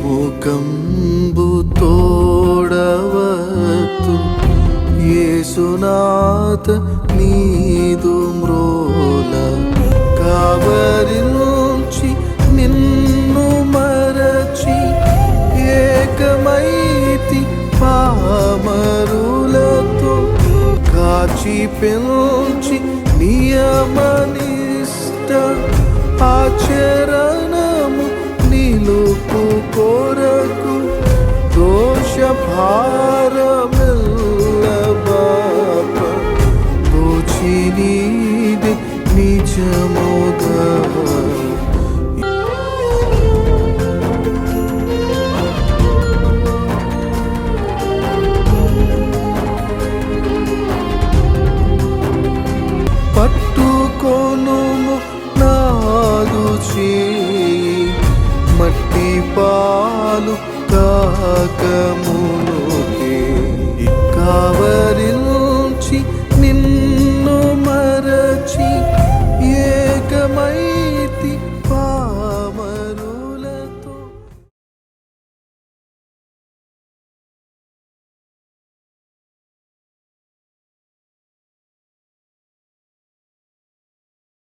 ముఖంబు తోడవతు యేసునాథ నీదు మ్రోల కావరించి నిన్ను మరచి ఏకమైతి పామరులతో కాచి పెంచి నియమనిష్ట ఆచరణము దోష భారమిల్ల బాప దోచి నీది నిజముగా పట్టుకొనుము నాదు చేయి మట్టి పాలు కాకమునుకే